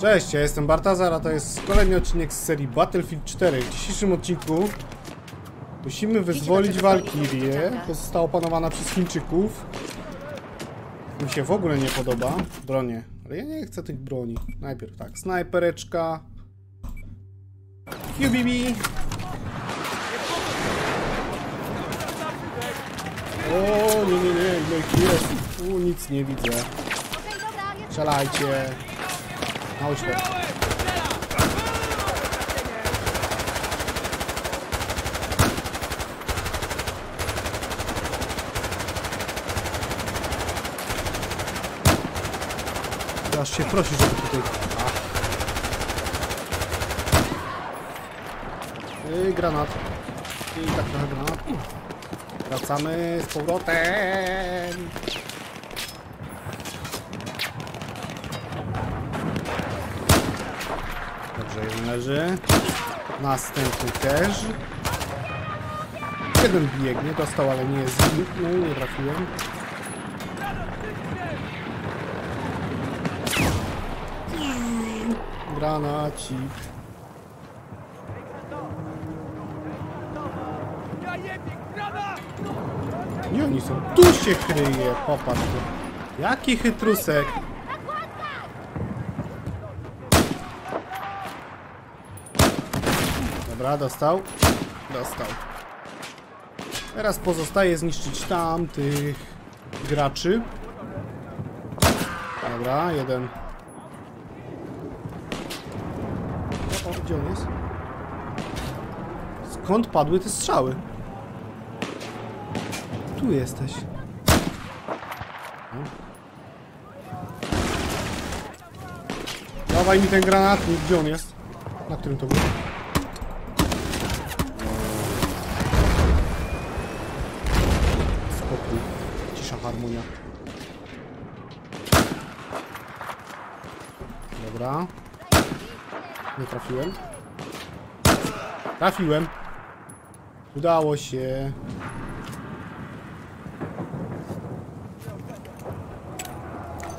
Cześć, ja jestem Bartazar, a to jest kolejny odcinek z serii Battlefield 4. W dzisiejszym odcinku musimy wyzwolić Walkirię. Została opanowana przez Chińczyków. Mi się w ogóle nie podoba. Bronie. Ale ja nie chcę tych broni. Najpierw tak, snajpereczka. UBB. O, nie, nie, nie, ile ich jest. U, nic nie widzę. Strzelajcie. Na oślep. Aż się prosi, żeby tutaj... I granat. I tak trochę granat. Wracamy z powrotem. Leży. Następny też. Jeden biegnie, dostał, ale nie jest no nie trafiłem. Granacik. Nie oni są. Tu się kryje, popatrz. Jaki chytrusek. Dobra, dostał. Dostał. Teraz pozostaje zniszczyć tamtych graczy. Dobra, jeden. O, gdzie on jest? Skąd padły te strzały? Tu jesteś. No. Dawaj mi ten granatnik, gdzie on jest? Na którym to był? Harmonia. Dobra. Nie trafiłem. Trafiłem. Udało się.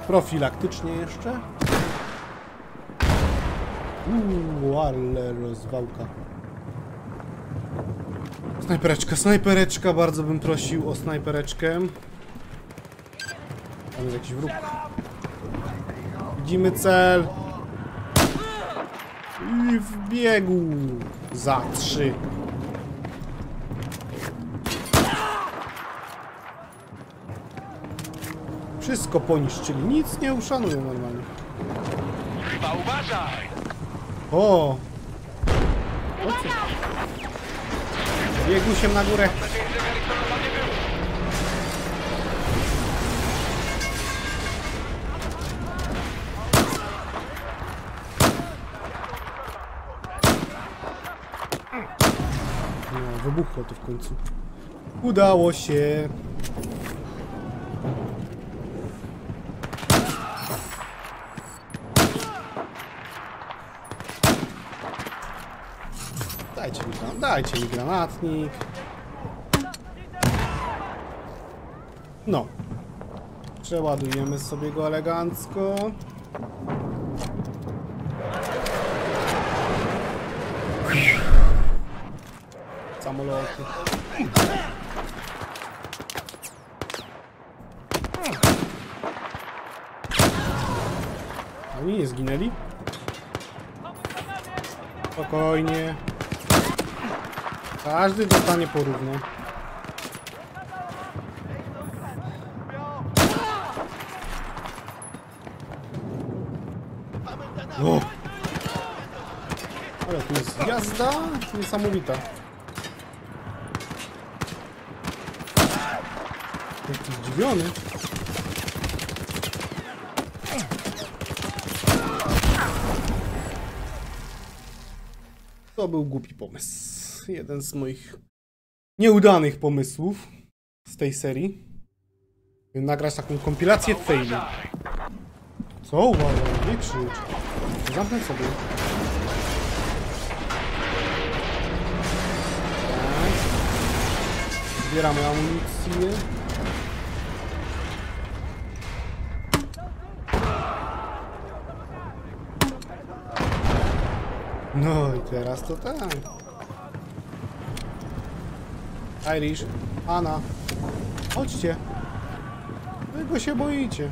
Profilaktycznie jeszcze. Uuu, ale rozwałka. Snajpereczka, snajpereczka, bardzo bym prosił o snajpereczkę. Tam jest jakiś wróg. Widzimy cel. I w biegu. Za trzy. Wszystko poniszczyli, nic nie uszanują normalnie. Chyba uważaj! O! Biegł się na górę. No, wybuchło to w końcu. Udało się. Dajcie mi, gran- dajcie mi granatnik. No. Przeładujemy sobie go elegancko. Samoloty. Oni nie zginęli? Spokojnie. Każdy dostanie porówno. O! Ale tu jest jazda niesamowita. Zdziwiony. To był głupi pomysł. Jeden z moich nieudanych pomysłów z tej serii. Nagrać taką kompilację faili. Co? Uwaga, nie krzycz. Zamknę sobie. Tak. Zbieramy amunicję. No i teraz to tak. Irish, Anna, chodźcie. Wy go się boicie.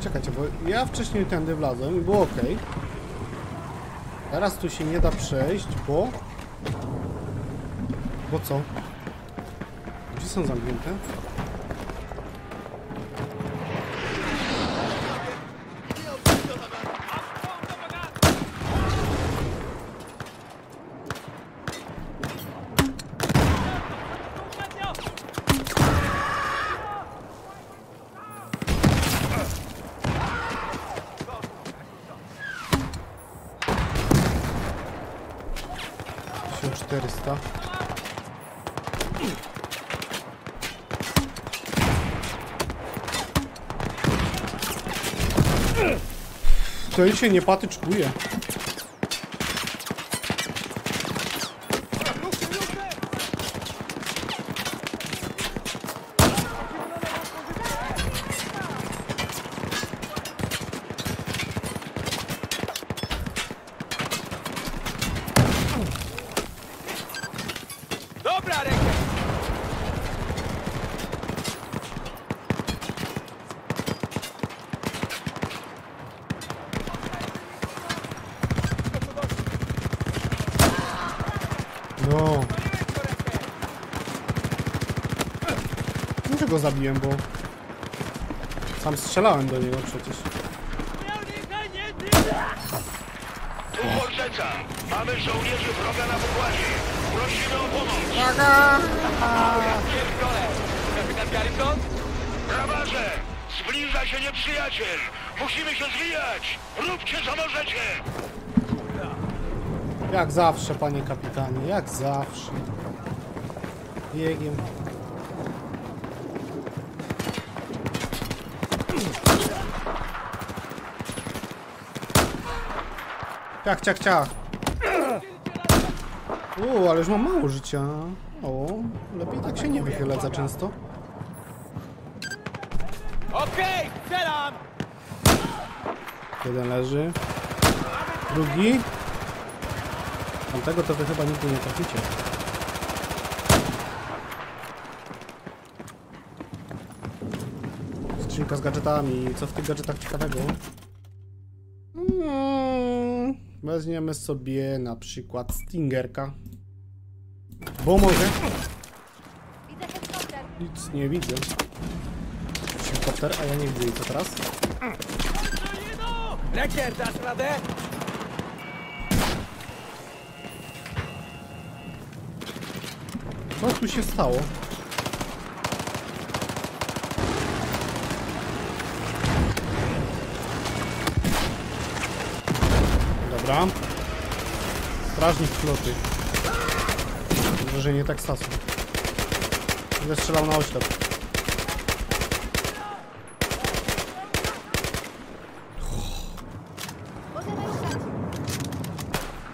Czekajcie, bo ja wcześniej tędy wlazłem i było ok. Teraz tu się nie da przejść, bo... Bo co? Gdzie są zamknięte? Tysiąc czterysta. Ten się nie patyczkuje. Dobra, rękę! No. Dlaczego zabiłem, bo... Sam strzelałem do niego przecież. Mamy żołnierzy wroga na pokładzie. Prosimy o pomoc. Pierdolę! Kapitan Garrison? Brawarze! Zbliża się nieprzyjaciel. Musimy się zwijać. Róbcie co możecie. Jak zawsze, panie kapitanie, jak zawsze. Biegiem. Ciach, ciach, ciach. U, ale już mam mało życia. O, lepiej tak się nie wychylać za często. Okej, strzelam! Jeden leży. Drugi. Tamtego to wy chyba nigdy nie traficie. Skrzynka z gadżetami. Co w tych gadżetach ciekawego? Weźmiemy sobie na przykład Stingerka. Bo może. Nic nie widzę. Helikopter, a ja nie widzę. I co teraz? Rekier, dasz radę? Co tu się stało? Dobra. Strażnik floty. Dobrze, że nie Teksasu. Będę strzelał na oślep.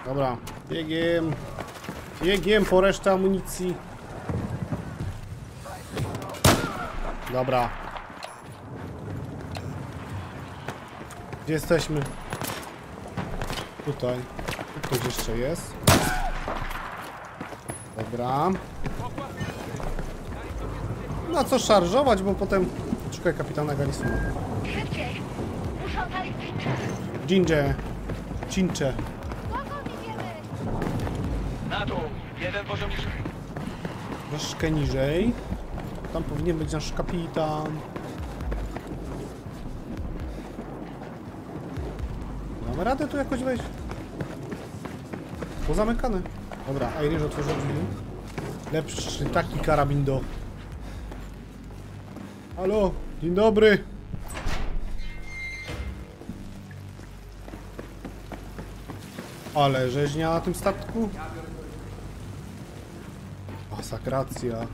Dobra. Biegiem. Biegiem po resztę amunicji. Dobra. Gdzie jesteśmy? Tutaj. Tu ktoś jeszcze jest. Dobra. Na co szarżować, bo potem... Szukaj kapitana Garrisona. Szybciej. Ginge. Cincze. Na dół, jeden poziom niżej. Troszkę niżej. Tam powinien być nasz kapitan. Mamy radę tu jakoś wejść? Pozamykane. Dobra, Irish otworzył drzwi. Lepszy taki karabin do... Halo, dzień dobry. Ale rzeźnia na tym statku? Masakracja.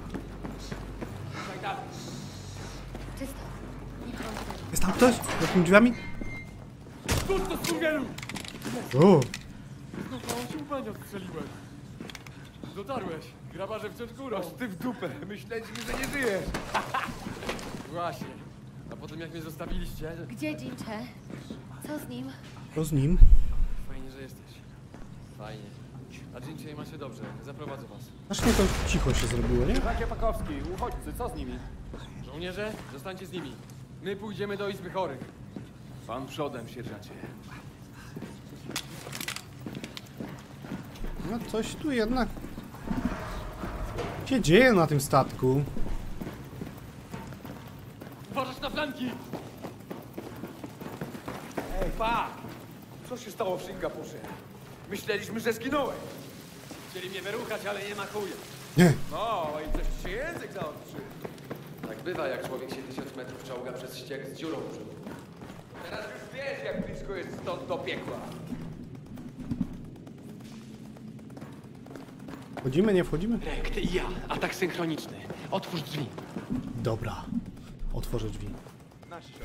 Jest tam ktoś? Za tymi drzwiami? O! Dotarłeś. Grabarze wciąż górą. Ty w dupę. Myśleliśmy, że nie żyjesz. Właśnie. A potem jak mnie zostawiliście, Gdzie Jincze? Co z nim? To z nim. fajnie, że jesteś. Fajnie. A dzisiaj ma się dobrze. Zaprowadzę was. Aż mnie to cicho się zrobiło, nie? Takie Pakowski, uchodźcy, co z nimi? Żołnierze, zostańcie z nimi. My pójdziemy do Izby Chorych. Pan przodem, sierżancie. No coś tu jednak się dzieje na tym statku. Uważasz na flanki! Ej, pa! Co się stało w Singapurze? Myśleliśmy, że zginąłeś. Chcieli mnie wyruchać, ale nie ma chuja. Nie. No, i coś ci się język zaostrzy. Tak bywa, jak człowiek się tysiąc metrów czołga przez ściek z dziurą w brzuchu. Teraz już wiesz, jak blisko jest stąd do piekła. Wchodzimy, nie wchodzimy? Rek, ty i ja. Atak synchroniczny. Otwórz drzwi. Dobra. Otworzę drzwi.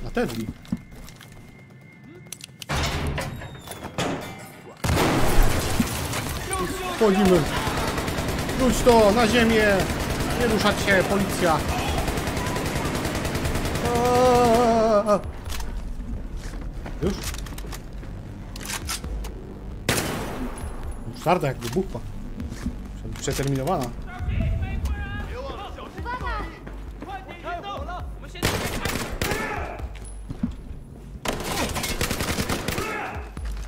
Na te drzwi. Wchodzimy. Rzuć to na ziemię. Nie ruszać się, policja. Aaaa. Twarda jak wybuchła. Przeterminowana.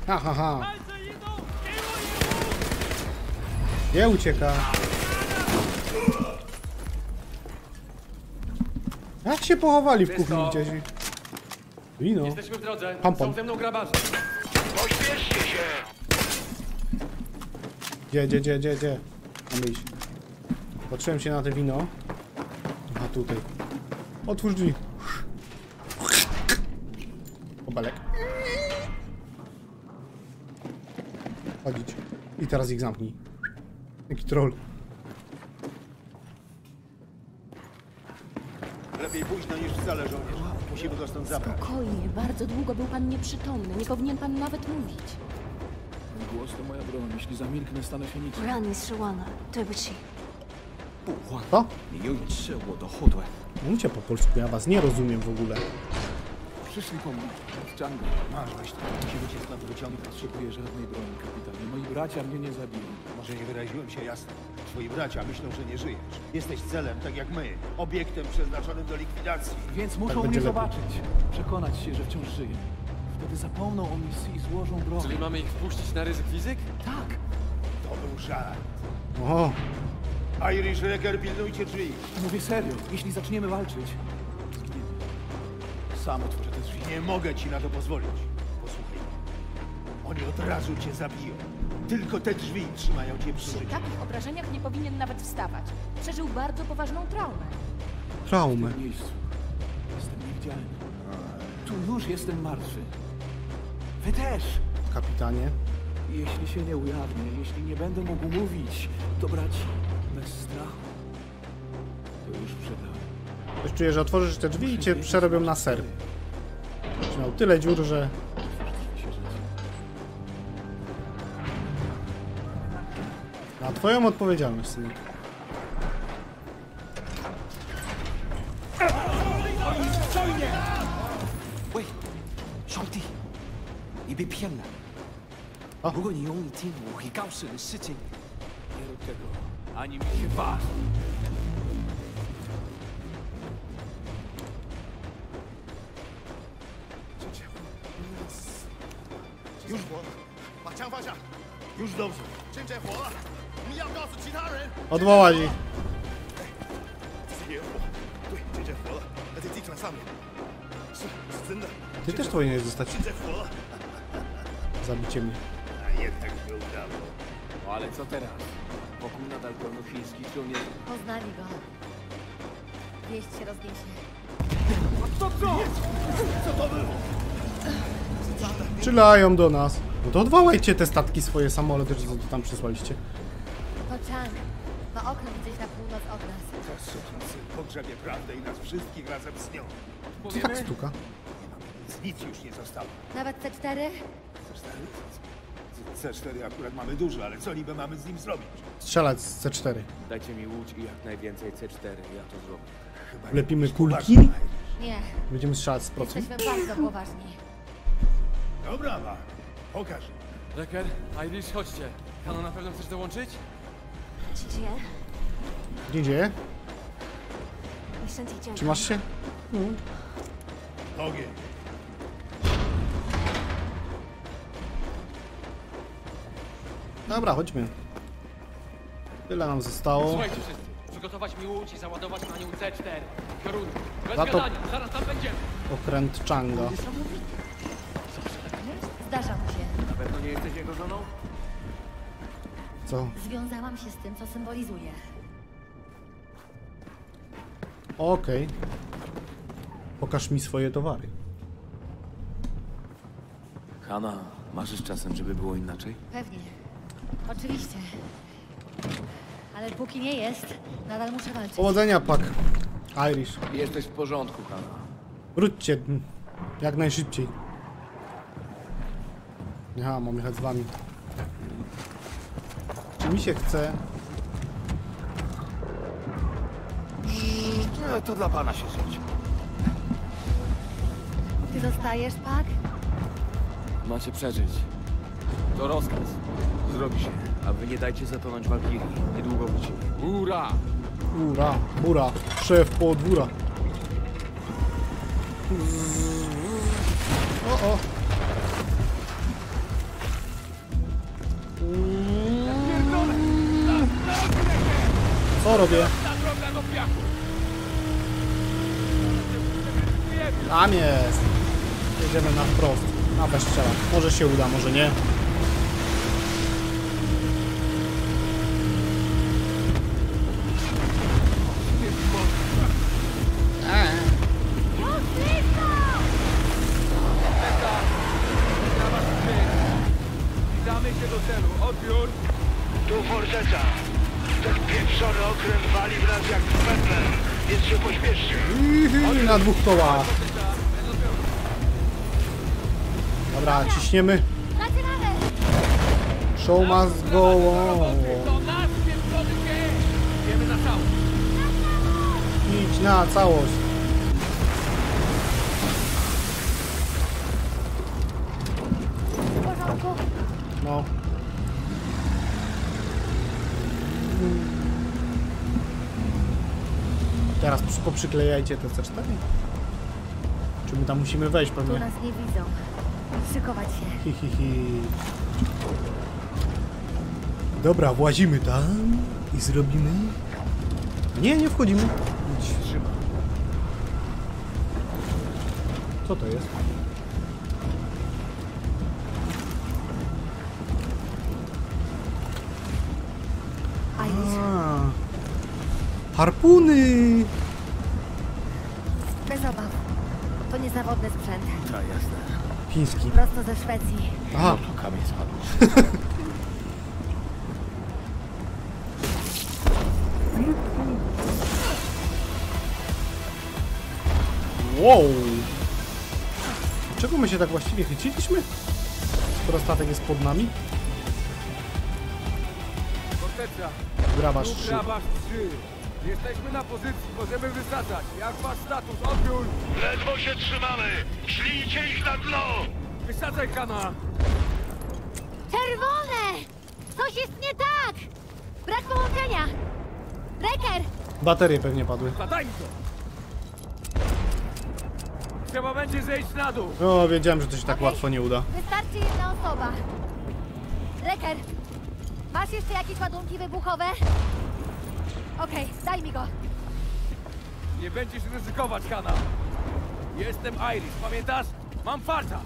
Ha, ha, ha. Nie ucieka. Jak się pochowali w kuchni gdzieś? Wino. Jesteśmy w drodze. Pompon. Są ze mną grabarze. Pośpieszcie się! Gdzie, gdzie, gdzie, gdzie, gdzie? Mamy iść. Patrzyłem się na te wino. A tutaj. Otwórz drzwi. Obelek. Chodzić. I teraz ich zamknij. Jaki troll. Lepiej późno niż wcale, żołnierz. Musimy go stąd zabrać. Spokojnie, bardzo długo był pan nieprzytomny. Nie powinien pan nawet mówić Głos to moja broń. Jeśli zamilknę, stanę się niczym. 让你失望了，对不起。不慌， Co? 你有勇士我的后盾。 Mówcie po polsku, ja was nie rozumiem w ogóle. Przyszli po mnie. Z Django. Masz, weź to. Musimy cię stąd wyciągnąć. Potrzebuję żadnej broni, kapitanie. Moi bracia mnie nie zabiją. Może nie wyraziłem się jasno. Twoi bracia myślą, że nie żyjesz. Jesteś celem, tak jak my. Obiektem przeznaczonym do likwidacji. Więc muszą będzie mnie lepiej. zobaczyć. Przekonać się, że wciąż żyję. Wtedy zapomną o misji i złożą broń. Czyli mamy ich wpuścić na ryzyk fizyk? Tak. To był żart. O, Irish Wrecker, pilnujcie drzwi. Mówię serio. Jeśli zaczniemy walczyć, zgniemy. Sam otworzę te drzwi. Nie mogę ci na to pozwolić. Posłuchaj. Oni od razu cię zabiją. Tylko te drzwi trzymają cię przy Przy życiu. takich obrażeniach nie powinien nawet wstawać. Przeżył bardzo poważną traumę. traumę. W tym miejscu. Jestem niewidzialny. Tu już jestem martwy. Wy też. Kapitanie. Jeśli się nie ujawnię, jeśli nie będę mógł mówić do braci bez strachu, to już przegrałem. Już czuję, że otworzysz te drzwi i cię przerobią na ser. Będziesz miał tyle dziur, że... Na twoją odpowiedzialność, synek. O. 如果你用力听，我会告诉你事情。Nie rób tego, ani mi się waż. Już Już dobrze. Odwołać ich. Ty też powinieneś zostać. Zabicie mnie. A jednak nie udało. No ale co teraz? Wokół nadal pełno chińskich żołnierzy. Poznali go. Wieść się rozniesie. Strzelają do nas. No to odwołajcie te statki swoje samoloty, że co tu tam przysłaliście. To Chang. Ma okręt gdzieś na północ od nas. To sukinsyn pogrzebie prawdę i nas wszystkich razem z nią. Co tak stuka? Nic, nic już nie zostało. Nawet C4? C4? C4 akurat mamy dużo, ale co niby mamy z nim zrobić? strzelać z C4. Dajcie mi łódź i jak najwięcej C4, ja to zrobię. Lepimy kulki. Nie, Będziemy strzelać z procent. jesteśmy bardzo poważni. Dobra, ma. Pokaż. Reker, Irish, chodźcie. Hano, na pewno chcesz dołączyć? Gdzie? Gdzie dzieje? Idziemy. Trzymasz się? Ogień. Dobra, chodźmy. Tyle nam zostało. Słuchajcie wszyscy. Przygotować mi łódź i załadować na nią C4. Kierunku. Bez Za to- gadania, zaraz tam będziemy. Okręt Changa. Zdarza mu się. Na pewno nie jesteś jego żoną? Co? Związałam się z tym, co symbolizuje. Okej. Pokaż mi swoje towary. Hanna, marzysz czasem, żeby było inaczej? Pewnie. Oczywiście. Ale póki nie jest, nadal muszę walczyć. Powodzenia, Pak. Irish. Jesteś w porządku, Hanna. Wróćcie mm, jak najszybciej. Ja mam jechać z wami. Czy mi się chce? No, to dla pana się żyć. Ty zostajesz, Pak? Macie przeżyć. To rozkaz. Zrobi się. A wy nie dajcie zatonąć Walkirii. Niedługo wrócimy. Ura! Ura, bura, szef podwóra. O, o. Co robię? Tam jest. Jedziemy na wprost. Na bez strzela. Może się uda, może nie. Celu. Odbiór. Tu forteca. Ten pieprzony okręt wali w nas jak w pętlę, więc się pośpieszcie. I na dwóch kołach. Dobra, ciśniemy. Show must go on. Idź na całość. No. Teraz przy- poprzyklejajcie te C4. Czy my tam musimy wejść Tu pewnie? nas nie widzą. Szykować się. Hi, hi, hi. Dobra, włazimy tam i zrobimy... Nie, nie wchodzimy. Co to jest? Harpuny! bez obaw. To niezawodny sprzęt. Tak, jasne. Chiński. Prosto ze Szwecji. Aha, Tu kamień spadł. wow! Czego my się tak właściwie chyciliśmy? Skoro statek jest pod nami? Forteca. Grabasz Tu 3. Grabasz 3. Jesteśmy na pozycji. Możemy wysadzać. Jak wasz status? Odbiór. Ledwo się trzymamy. Szlijcie ich na dno. Wysadzaj, Hanna. Czerwone! Coś jest nie tak! Brak połączenia! Reker! Baterie pewnie padły. Zadaj mi to. Trzeba będzie zejść na dół. O, wiedziałem, że to się tak Okej. łatwo nie uda. Wystarczy jedna osoba. Reker, masz jeszcze jakieś ładunki wybuchowe? Okej, daj mi go. Nie będziesz ryzykować, Hanna. Jestem Iris, pamiętasz? Mam farta.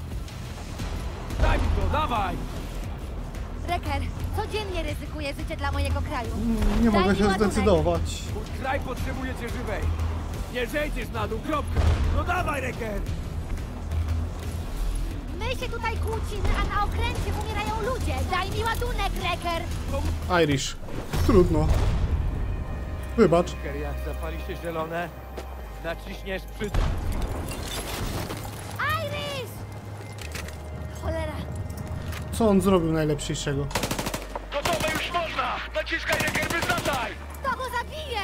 Daj mi to, dawaj. Reker, codziennie ryzykuję życie dla mojego kraju. Nie Daj mogę się ładunek. zdecydować. Mój kraj potrzebuje cię żywej. Nie zejdziesz na dół, kropka. No dawaj, Reker. My się tutaj kłócimy, a na okręcie umierają ludzie. Daj mi ładunek, Reker! Irish. Trudno. Wybacz. Jak zapali się zielone, naciśniesz przycisk. Iris! Cholera, Co on zrobił najlepszego? Gotowe już można. Na naciskaj, Reker, wysadaj! To go zabije!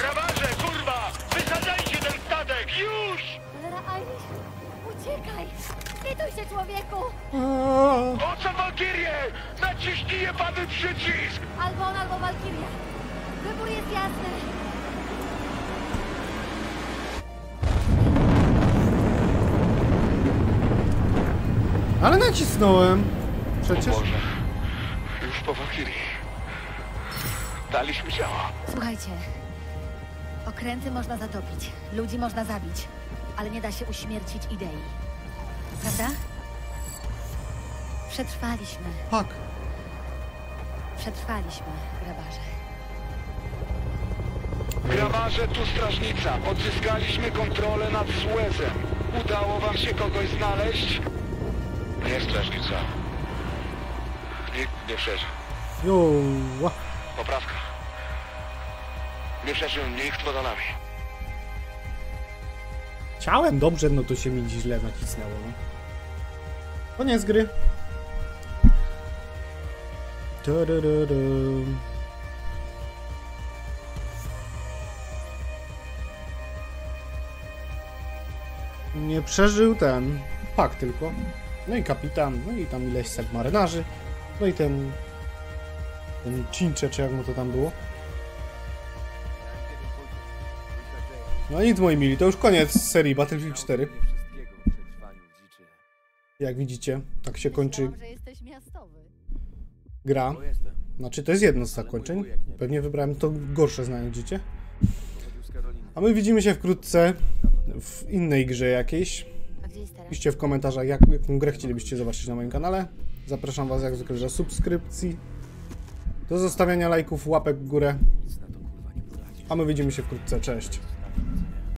Grabarze, kurwa! Wysadzajcie ten statek, już! Cholera, Irish! Uciekaj! Lituj się, człowieku! O co Walkirię? Naciśnij jebany przycisk! Albo on, albo Walkiria. Wybór jest jasny. Ale nacisnąłem. Przecież. Już po Walkirii. Daliśmy ciała. Słuchajcie. Okręty można zatopić, ludzi można zabić, ale nie da się uśmiercić idei. Prawda? Przetrwaliśmy, Tak. przetrwaliśmy, grabarze. Grabarze, tu strażnica. Odzyskaliśmy kontrolę nad Suezem. Udało wam się kogoś znaleźć? Nie strażnica. Nikt nie przeżył. Joła. Poprawka. Nie przeżył nikt poza nami. Chciałem dobrze, no to się mi źle nacisnęło. No. Koniec gry. Tudududu. Nie przeżył ten pak tylko. No i kapitan, no i tam ileś set marynarzy. No i ten... Ten Cincze, czy jak mu to tam było. No nic moi mili, to już koniec serii Battlefield 4. wszystkiego o przetrwaniu w dziczy. Jak widzicie, tak się kończy gra. Jestem. Znaczy to jest jedno z zakończeń. Pewnie wybrałem to gorsze znajdziecie. Chodził z Karoliny. A my widzimy się wkrótce w innej grze jakiejś. Piszcie w komentarzach, jak, jaką grę chcielibyście zobaczyć na moim kanale. Zapraszam Was jak zwykle do subskrypcji, do zostawiania lajków, łapek w górę. A my widzimy się wkrótce. Cześć.